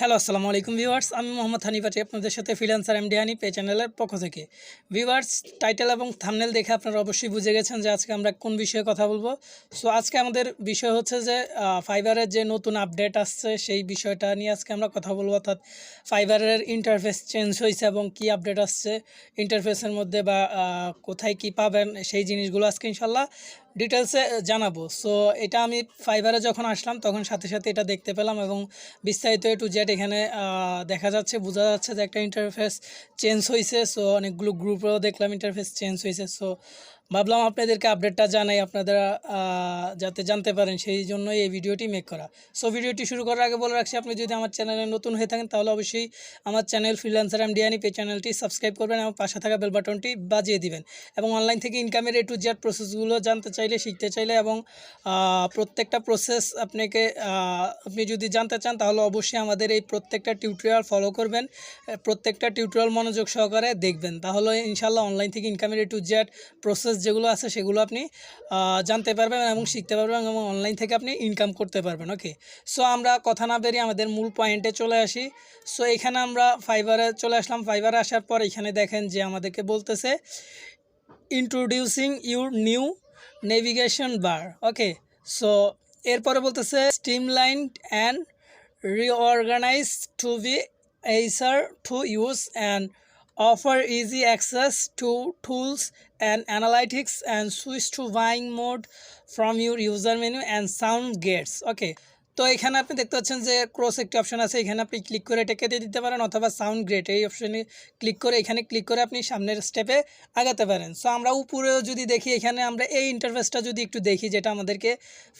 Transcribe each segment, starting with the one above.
Hello, আসসালামু আলাইকুম viewers. আমি মোহাম্মদ হানিফাটি আপনাদের সাথে, ফ্রিল্যান্সার এমডি হানি পে চ্যানেলের পক্ষ থেকে। ভিউয়ার্স, টাইটেল এবং থামনেল দেখে আপনারা অবশ্যই বুঝে গেছেন যে আজকে আমরা কোন বিষয়ে কথা বলব। সো, আজকে আমাদের বিষয় হচ্ছে যে ফাইবারের যে নতুন আপডেট আসছে, সেই বিষয়টা নিয়ে আজকে আমরা কথা বলব। অর্থাৎ ফাইবারের ইন্টারফেস চেঞ্জ হয়েছে এবং কি আপডেট আসছে ইন্টারফেসের মধ্যে বা কোথায় কি পাবেন, সেই জিনিসগুলো আজকে ইনশাল্লাহ ডিটেলসে জানাব। সো এটা আমি ফাইবারে যখন আসলাম, তখন সাথে সাথে এটা দেখতে পেলাম এবং বিস্তারিত টু জেড এখানে দেখা যাচ্ছে, বোঝা যাচ্ছে যে একটা ইন্টারফেস চেঞ্জ হয়েছে সো অনেকগুলো গ্রুপেও দেখলাম ইন্টারফেস চেঞ্জ হয়েছে সো ভাবলাম আপনাদেরকে আপডেটটা জানাই, আপনারা যাতে জানতে পারেন, সেই জন্যই এই ভিডিওটি মেক করা। সো ভিডিওটি শুরু করার আগে বলে রাখছি, আপনি যদি আমার চ্যানেলে নতুন হয়ে থাকেন, তাহলে অবশ্যই আমার চ্যানেল ফ্রিল্যান্সার এম ডিয়ানি পে চ্যানেলটি সাবস্ক্রাইব করবেন এবং পাশে থাকা বেল বাটনটি বাজিয়ে দিবেন। এবং অনলাইন থেকে ইনকামের এ টু জেড প্রসেসগুলো জানতে চাইলে, শিখতে চাইলে এবং প্রত্যেকটা প্রসেস আপনাকে আপনি যদি জানতে চান, তাহলে অবশ্যই আমাদের এই প্রত্যেকটা টিউটোরিয়াল ফলো করবেন। প্রত্যেকটা টিউটোরিয়াল মনোযোগ সহকারে দেখবেন। তাহলে ইনশাল্লাহ অনলাইন থেকে ইনকামের এ টু জেড প্রসেস যেগুলো আছে সেগুলো আপনি জানতে পারবেন এবং শিখতে পারবেন এবং অনলাইন থেকে আপনি ইনকাম করতে পারবেন ওকে সো আমরা কথা না বেরিয়ে আমাদের মূল পয়েন্টে চলে আসি। সো এখানে আমরা ফাইবারে চলে আসলাম। ফাইবারে আসার পর এখানে দেখেন যে আমাদেরকে বলতেছে introducing your new navigation bar okay so এরপরে বলতেছে streamline and reorganise to be easier to use and offer easy access to tools and analytics and switch to buying mode from your user menu and sound gates. Okay তো এখানে আপনি দেখতে পাচ্ছেন যে cross একটি option আছে। এখানে আপনি ক্লিক করে এটাকে দিয়ে দিতে পারেন অথবা সাউন্ড গ্রেট এই অপশনে ক্লিক করে এখানে ক্লিক করে আপনি সামনের স্টেপে আগাতে পারেন। সো আমরা উপরেও যদি দেখি, এখানে আমরা এই ইন্টারফেসটা যদি একটু দেখি, যেটা আমাদেরকে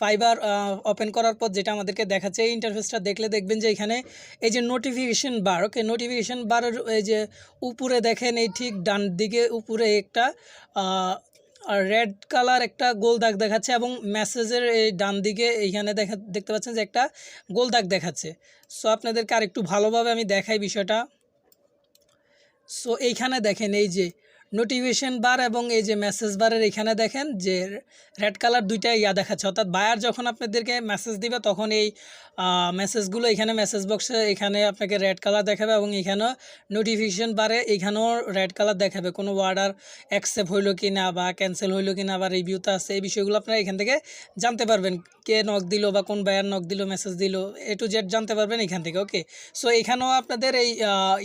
ফাইবার ওপেন করার পর যেটা আমাদেরকে দেখাচ্ছে, এই ইন্টারফেসটা দেখলে দেখবেন যে এখানে এই যে নোটিফিকেশন বার ওকে নোটিফিকেশন বারের এই যে উপরে দেখেন, এই ঠিক ডান দিকে উপরে একটা রেড কালার একটা গোল দাগ দেখাচ্ছে এবং মেসেজের এই ডান দিকে এইখানে দেখা, দেখতে পাচ্ছেন যে একটা গোল দাগ দেখাচ্ছে। সো আপনাদেরকে আর একটু ভালোভাবে আমি দেখাই বিষয়টা। সো এইখানে দেখেন এই যে নোটিফিকেশন বার এবং এই যে মেসেজ বারের এখানে দেখেন যে রেড কালার দুইটা ইয়া দেখাচ্ছে। অর্থাৎ বায়ার যখন আপনাদেরকে মেসেজ দিবে, তখন এই মেসেজগুলো এখানে মেসেজ বক্সে এখানে আপনাকে রেড কালার দেখাবে এবং এখানেও নোটিফিকেশন বারে এখানেও রেড কালার দেখাবে। কোনো অর্ডার অ্যাকসেপ্ট হইল কি না বা ক্যান্সেল হইল কি না বা রিভিউতে আছে, এই বিষয়গুলো আপনারা এখান থেকে জানতে পারবেন। কে নক দিল বা কোন বায়ার নক দিল মেসেজ দিল এ টু জেড জানতে পারবেন এখান থেকে ওকে সো এখানেও আপনাদের এই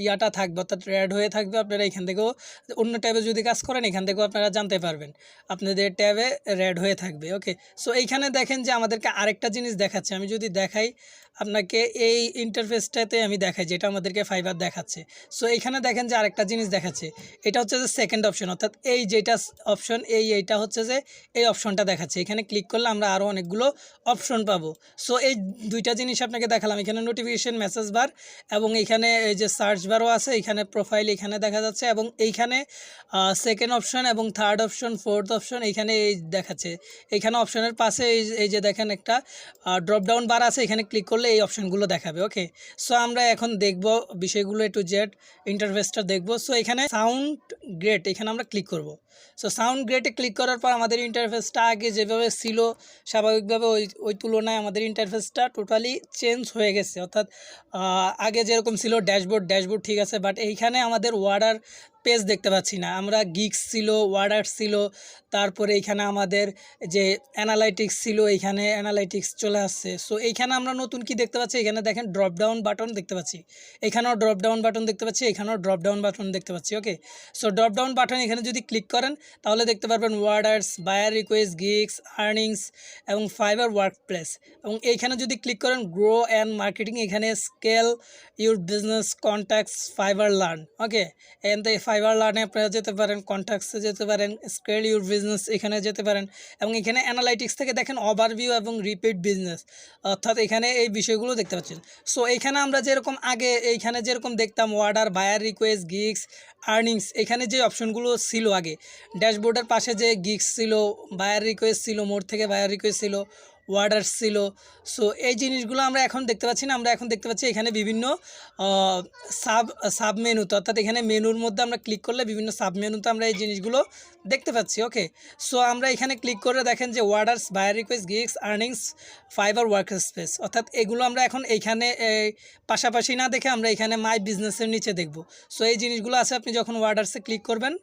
ইয়াটা থাকবে, অর্থাৎ রেড হয়ে থাকবে, আপনারা এখান থেকেও অন্য ট্যাবে যদি কাজ করেন, এখান থেকেও আপনারা জানতে পারবেন। আপনাদের ট্যাবে রেড হয়ে থাকবে ওকে সো এইখানে দেখেন যে আমাদেরকে আরেকটা জিনিস দেখাচ্ছে। আমি যদি দেখাই আপনাকে এই ইন্টারফেসটাতে আমি দেখাই, যেটা আমাদেরকে ফাইবার দেখাচ্ছে। সো এখানে দেখেন যে আরেকটা জিনিস দেখাচ্ছে। এটা হচ্ছে যে সেকেন্ড অপশন অর্থাৎ এই যেটা অপশন এই এইটা হচ্ছে যে এই অপশনটা দেখাচ্ছে। এখানে ক্লিক করলে আমরা আরও অনেকগুলো অপশন পাবো। সো এই দুইটা জিনিস আপনাকে দেখালাম। এখানে নোটিফিকেশন মেসেজ বার এবং এখানে এই যে সার্চ বারও আছে, এখানে প্রোফাইল এখানে দেখা যাচ্ছে এবং এইখানে সেকেন্ড অপশন এবং থার্ড অপশন ফোর্থ অপশন এইখানে এই দেখাচ্ছে। এইখানে অপশনের পাশে এই এই যে দেখেন একটা ড্রপডাউন বার আছে, এখানে ক্লিক করলে এই অপশনগুলো দেখাবে ওকে সো আমরা এখন দেখব বিষয়গুলো একটু জেড ইন্টারফেসটা দেখব। সো এখানে সাউন্ড গ্রেট এখানে আমরা ক্লিক করব। সো সাউন্ড গ্রেটে ক্লিক করার পর আমাদের ইন্টারফেসটা আগে যেভাবে ছিল, স্বাভাবিকভাবে ওই ওই তুলনায় আমাদের ইন্টারফেসটা টোটালি চেঞ্জ হয়ে গেছে। অর্থাৎ আগে যেরকম ছিল ড্যাশবোর্ড ড্যাশবোর্ড ঠিক আছে বাট এইখানে আমাদের ওয়ার্ডার পেজ দেখতে পাচ্ছি না। আমরা গিক্স ছিল ওয়ার্ডার ছিল, তারপরে এইখানে আমাদের যে অ্যানালাইটিক্স ছিল, এইখানে অ্যানালাইটিক্স চলে আসছে। সো এইখানে আমরা নতুন কি দেখতে পাচ্ছি? এখানে দেখেন ড্রপ ডাউন বাটন দেখতে পাচ্ছি। এখানেও ড্রপ ডাউন বাটন দেখতে পাচ্ছি, এখানেও ড্রপ ডাউন বাটন দেখতে পাচ্ছি okay so drop down button এখানে যদি ক্লিক করেন তাহলে দেখতে পারবেন orders buyer request gigs earnings এবং ফাইবার ওয়ার্ক প্লেস এবং এইখানে যদি ক্লিক করেন গ্রো অ্যান্ড মার্কেটিং এখানে scale your business contacts Fiverr learn okay এখান থেকে ফাইবার লার্নে আপনারা যেতে পারেন কন্ট্যাক্টসে যেতে পারেন স্কেল ইউর বিজনেস এখানে যেতে পারেন এবং এখানে অ্যানালাইটিক্স থেকে দেখেন ওভারভিউ এবং রিপিট বিজনেস অর্থাৎ এখানে এই বিষয়গুলো দেখতে পাচ্ছেন। সো এখানে আমরা যেরকম আগে, এইখানে যেরকম দেখতাম order buyer request gigs earnings এখানে যে অপশনগুলো ছিল আগে ড্যাশবোর্ডের পাশে যে গিক্স ছিল বায়ার রিকোয়েস্ট ছিল মোড় থেকে বায়ার রিকোয়েস্ট ছিল ওয়ার্ডার ছিল। সো এই জিনিসগুলো আমরা এখন দেখতে পাচ্ছি না। আমরা এখন দেখতে পাচ্ছি এখানে বিভিন্ন সাব সাব মেনুতে অর্থাৎ এখানে মেনুর মধ্যে আমরা ক্লিক করলে বিভিন্ন সাব মেনুতে আমরা এই জিনিসগুলো দেখতে পাচ্ছি। ওকে সো আমরা এখানে ক্লিক করে দেখেন যে orders buyer request gigs earnings Fiverr workspace অর্থাৎ এগুলো আমরা এখন এইখানে এই, পাশাপাশি না দেখে আমরা এখানে মাই বিজনেসের নিচে দেখব। সো এই জিনিসগুলো আছে আপনি যখন ওয়ার্ডার্সে ক্লিক করবেন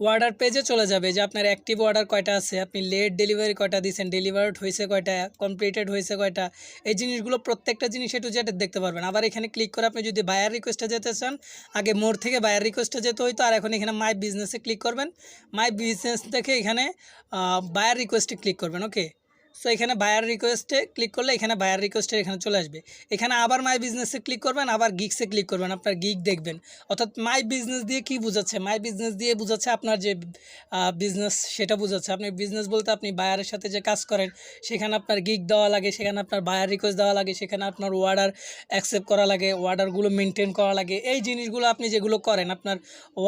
অর্ডার পেজে চলে যাবে যে আপনার অ্যাক্টিভ অর্ডার কয়টা আছে, আপনি লেট ডেলিভারি কয়টা দিয়েছেন ডেলিভার্ড হয়েছে কয়টা কমপ্লিটেড হয়েছে কয়টা, এই জিনিসগুলো প্রত্যেকটা জিনিস একটু যেটা দেখতে পারবেন। আবার এখানে ক্লিক করে আপনি যদি বায়ার রিকোয়েস্টে যেতে চান, আগে মোর থেকে বায়ার রিকোয়েস্টে যেতে হইতো, আর এখন এখানে মাই বিজনেসে ক্লিক করবেন। মাই বিজনেস থেকে এখানে বায়ার রিকোয়েস্টে ক্লিক করবেন ওকে সো এখানে বায়ার রিকোয়েস্টে ক্লিক করলে এখানে বায়ার রিকোয়েস্টের এখানে চলে আসবে। এখানে আবার মাই বিজনেসে ক্লিক করবেন, আবার গিগসে ক্লিক করবেন, আপনার গিগ দেখবেন। অর্থাৎ মাই বিজনেস দিয়ে কি বোঝাচ্ছে? মাই বিজনেস দিয়ে বোঝাচ্ছে আপনার যে বিজনেস সেটা বোঝাচ্ছে। আপনি বিজনেস বলতে আপনি বায়ারের সাথে যে কাজ করেন, সেখানে আপনার গিগ দেওয়া লাগে, সেখানে আপনার বায়ার রিকোয়েস্ট দেওয়া লাগে, সেখানে আপনার অর্ডার অ্যাকসেপ্ট করা লাগে অর্ডারগুলো মেনটেন করা লাগে। এই জিনিসগুলো আপনি যেগুলো করেন, আপনার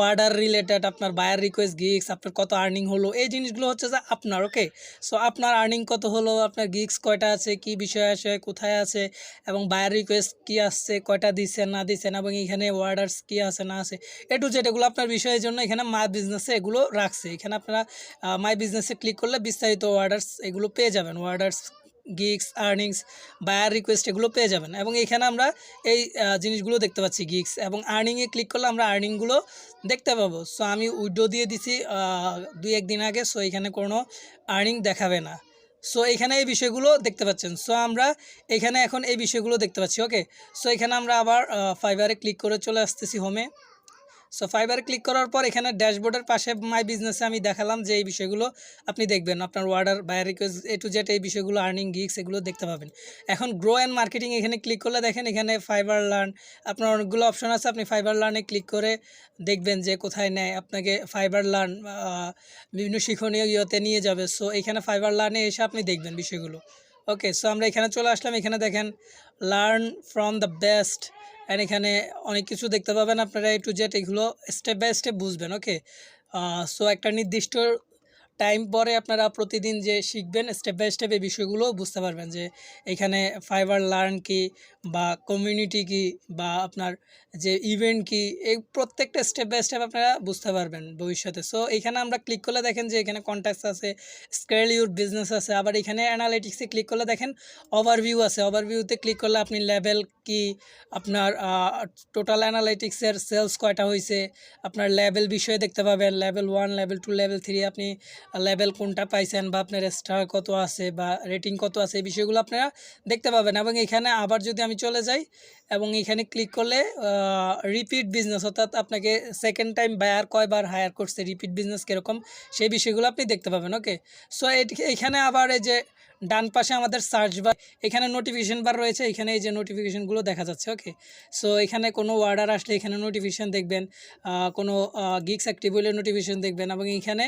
অর্ডার রিলেটেড আপনার বায়ার রিকোয়েস্ট গিগস আপনার কত আর্নিং হলো, এই জিনিসগুলো হচ্ছে যে আপনার ওকে সো আপনার আর্নিং কত হলো আপনার গিগস কয়টা আছে, কি বিষয় আছে, কোথায় আছে এবং বায়ার রিকোয়েস্ট কি আসছে, কয়টা দিচ্ছেন না দিচ্ছেন এবং এখানে অর্ডার্স কি আছে, না আছে। এ টু জেড এগুলো আপনার বিষয়ের জন্য এখানে মাই বিজনেসে এগুলো রাখছে। এখানে আপনারা মাই বিজনেসে ক্লিক করলে বিস্তারিত অর্ডার্স এগুলো পেয়ে যাবেন। Orders gigs earnings buyer request এগুলো পেয়ে যাবেন। এবং এখানে আমরা এই জিনিসগুলো দেখতে পাচ্ছি, গিগস এবং আর্নিংয়ে ক্লিক করলে আমরা আর্নিংগুলো দেখতে পাবো। সো আমি উইডো দিয়ে দিছি দুই, একদিন আগে। সো এখানে কোনো আর্নিং দেখাবে না। সো এখানে এই বিষয়গুলো দেখতে পাচ্ছেন। সো আমরা এখানে এখন এই বিষয়গুলো দেখতে পাচ্ছি ওকে সো এখানে আমরা আবার ফাইবারে ক্লিক করে চলে আসতেছি হোমে সো ফাইবারে ক্লিক করার পর এখানে ড্যাশবোর্ডের পাশে মাই বিজনেসে আমি দেখালাম যে এই বিষয়গুলো আপনি দেখবেন। আপনার order buyer request A to Z এই বিষয়গুলো আর্নিং গিগস এগুলো দেখতে পাবেন। এখন গ্রো অ্যান্ড মার্কেটিং এখানে ক্লিক করলে দেখেন এখানে ফাইবার লার্ন আপনার অনেকগুলো অপশন আছে। আপনি ফাইবার লার্নে ক্লিক করে দেখবেন যে কোথায় নেয়। আপনাকে ফাইবার লার্ন বিভিন্ন শিক্ষণীয় ইয়েতে নিয়ে যাবে। সো এখানে ফাইবার লার্নে এসে আপনি দেখবেন বিষয়গুলো। ওকে সো আমরা এখানে চলে আসলাম। এখানে দেখেন learn from the best and এখানে অনেক কিছু দেখতে পাবেন আপনারা এ টু জেড এগুলো স্টেপ বাই স্টেপ বুঝবেন ওকে সো একটা নির্দিষ্ট টাইম পরে আপনারা প্রতিদিন যে শিখবেন স্টেপ বাই স্টেপ এই বিষয়গুলো বুঝতে পারবেন যে এখানে ফাইবার লার্ন কি বা কমিউনিটি কি বা আপনার যে ইভেন্ট কি, এই প্রত্যেকটা স্টেপ বাই স্টেপ আপনারা বুঝতে পারবেন ভবিষ্যতে। সো এখানে আমরা ক্লিক করলে দেখেন যে এখানে কন্ট্যাক্টস আছে স্কেল ইউর বিজনেস আছে, আবার এখানে অ্যানালিটিক্সে ক্লিক করলে দেখেন ওভারভিউ আছে। ওভারভিউতে ক্লিক করলে আপনি লেভেল কি, আপনার টোটাল অ্যানালাইটিক্সের সেলস কয়টা হয়েছে আপনার লেভেল বিষয়ে দেখতে পাবেন level one level two level three আপনি লেভেল কোনটা পাইছেন বা আপনার স্টার কত আছে বা রেটিং কত আছে, এই বিষয়গুলো আপনারা দেখতে পাবেন। এবং এখানে আবার যদি আমি চলে যাই এবং এখানে ক্লিক করলে রিপিট বিজনেস অর্থাৎ আপনাকে সেকেন্ড টাইম বায়ার কয়বার হায়ার করছে রিপিট বিজনেস কীরকম, সেই বিষয়গুলো আপনি দেখতে পাবেন ওকে সো এখানে আবার এই যে ডান পাশে আমাদের সার্চ বার এখানে নোটিফিকেশন বার রয়েছে, এখানে এই যে নোটিফিকেশনগুলো দেখা যাচ্ছে ওকে সো এখানে কোনো অর্ডার আসলে এখানে নোটিফিকেশন দেখবেন কোনো গিগস অ্যাক্টিভ হলে নোটিফিকেশন দেখবেন এবং এখানে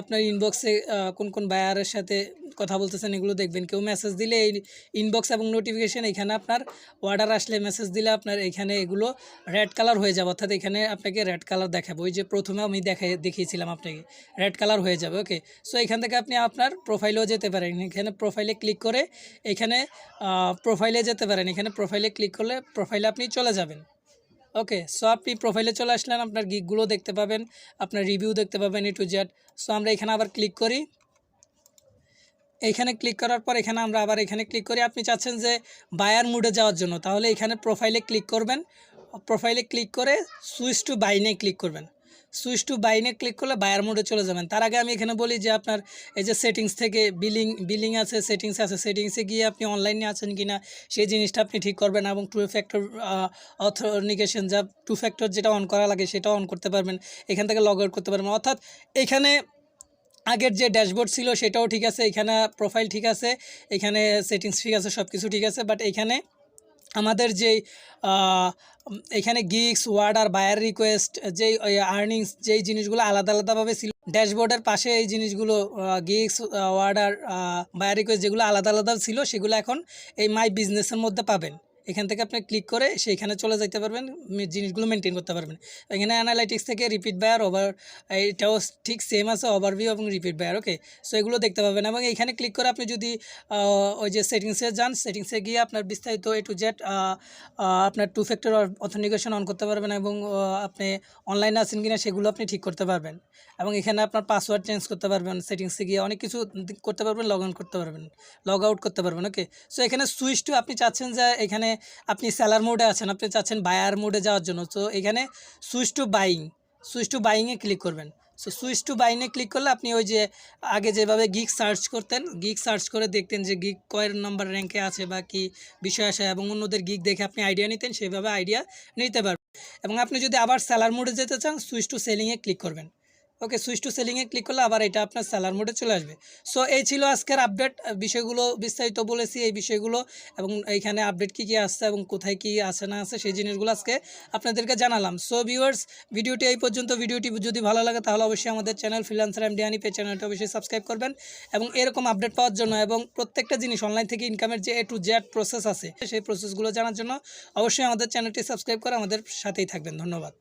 আপনার ইনবক্সে কোন কোন বায়ারের সাথে কথা বলতেছেন, এগুলো দেখবেন। কেউ মেসেজ দিলে এই ইনবক্স এবং নোটিফিকেশন এখানে আপনার অর্ডার আসলে মেসেজ দিলে আপনার এখানে এগুলো রেড কালার হয়ে যাবে, অর্থাৎ এখানে আপনাকে রেড কালার দেখাবো। ওই যে প্রথমে আমি দেখাই, দেখিয়েছিলাম আপনাকে রেড কালার হয়ে যাবে ওকে সো এখান থেকে আপনি আপনার প্রোফাইলেও যেতে পারেন এখানে প্রোফাইলে ক্লিক করে এখানে প্রোফাইলে যেতে পারেন। এখানে প্রোফাইলে ক্লিক করলে প্রোফাইলে আপনি চলে যাবেন। ওকে সো আপনি প্রোফাইলে চলে আসলেন, আপনার গিকগুলো দেখতে পাবেন, আপনার রিভিউ দেখতে পাবেন এ টু জেড সো আমরা এখানে আবার ক্লিক করি। এইখানে ক্লিক করার পর এখানে আমরা আবার এখানে ক্লিক করি। আপনি চাচ্ছেন যে বায়ার মুডে যাওয়ার জন্য, তাহলে এখানে প্রোফাইলে ক্লিক করবেন। প্রোফাইলে ক্লিক করে সুইচ টু বাইনে ক্লিক করবেন। সুইচ টু বাইনে ক্লিক করলে বায়ার মোডে চলে যাবেন। তার আগে আমি এখানে বলি যে আপনার এই যে সেটিংস থেকে বিলিং বিলিং আছে সেটিংস আছে সেটিংসে গিয়ে আপনি অনলাইনে আছেন কি না সেই জিনিসটা আপনি ঠিক করবেন এবং টু ফ্যাক্টর অথনিকেশন যা টু ফ্যাক্টর যেটা অন করা লাগে সেটা অন করতে পারবেন। এখান থেকে লগ আউট করতে পারবেন। অর্থাৎ এখানে আগের যে ড্যাশবোর্ড ছিল সেটাও ঠিক আছে, এখানে প্রোফাইল ঠিক আছে, এখানে সেটিংস ঠিক আছে সব কিছু ঠিক আছে বাট এখানে আমাদের যেই গিক্স এখানে গিগস ওয়ার্ডার বায়ার রিকোয়েস্ট যেই আর্নিংস যেই জিনিসগুলো আলাদা আলাদাভাবে ছিল ড্যাশবোর্ডের পাশে এই জিনিসগুলো গিগস ওয়ার্ডার বায়ার রিকোয়েস্ট যেগুলো আলাদা আলাদা ছিল, সেগুলো এখন এই মাই বিজনেসের মধ্যে পাবেন। এখান থেকে আপনি ক্লিক করে সেইখানে চলে যাইতে পারবেন জিনিসগুলো মেনটেন করতে পারবেন। এখানে অ্যানালাইটিক্স থেকে রিপিট বায়ার ওভার এটাও ঠিক সেম আছে ওভারভিউ এবং রিপিট বায়ার ওকে সো এগুলো দেখতে পাবেন এবং এখানে ক্লিক করে আপনি যদি ওই যে সেটিংসে যান সেটিংসে গিয়ে আপনার বিস্তারিত এ টু জেড আপনার টু ফ্যাক্টর অথেন্টিকেশন অন করতে পারবেন এবং আপনি অনলাইনে আছেন কিনা সেগুলো আপনি ঠিক করতে পারবেন। এবং এখানে আপনার পাসওয়ার্ড চেঞ্জ করতে পারবেন সেটিংসে গিয়ে অনেক কিছু করতে পারবেন লগ করতে পারবেন লগ আউট করতে পারবেন ওকে সো এখানে সুইচ টু আপনি চাচ্ছেন যে এখানে আপনি সেলার মোডে আছেন, আপনি চাচ্ছেন বায়ার মোডে যাওয়ার জন্য। তো এখানে switch to buying switch to বাইংয়ে click করবেন। সো সুইচ টু বাইংয়ে ক্লিক করলে আপনি ওই যে আগে যেভাবে গিক সার্চ করতেন গিক সার্চ করে দেখতেন যে গিক কয়ের নাম্বার র্যাঙ্কে আছে বা কি বিষয় আসে এবং অন্যদের গিক দেখে আপনি আইডিয়া নিতেন সেভাবে আইডিয়া নিতে পারবেন। এবং আপনি যদি আবার সেলার মোডে যেতে চান সুইচ টু সেলিংয়ে ক্লিক করবেন। ওকে সুইচ টু সেলিংয়ে ক্লিক করলে আবার এটা আপনার সেলার মোডে চলে আসবে। সো এই ছিল আজকের আপডেট বিষয়গুলো বিস্তারিত বলেছি এই বিষয়গুলো এবং এইখানে আপডেট কী কী আসছে এবং কোথায় কী আছে না আছে সেই জিনিসগুলো আজকে আপনাদেরকে জানালাম। সো ভিউয়ার্স ভিডিওটি এই পর্যন্ত। ভিডিওটি যদি ভালো লাগে তাহলে অবশ্যই আমাদের চ্যানেল ফ্রিলান্সার এম ডিয়ানি পে চ্যানেলটা অবশ্যই সাবস্ক্রাইব করবেন এবং এরকম আপডেট পাওয়ার জন্য এবং প্রত্যেকটা জিনিস অনলাইন থেকে ইনকামের যে এ টু জেড প্রসেস আছে, সেই প্রসেসগুলো জানার জন্য অবশ্যই আমাদের চ্যানেলটি সাবস্ক্রাইব করে আমাদের সাথেই থাকবেন। ধন্যবাদ।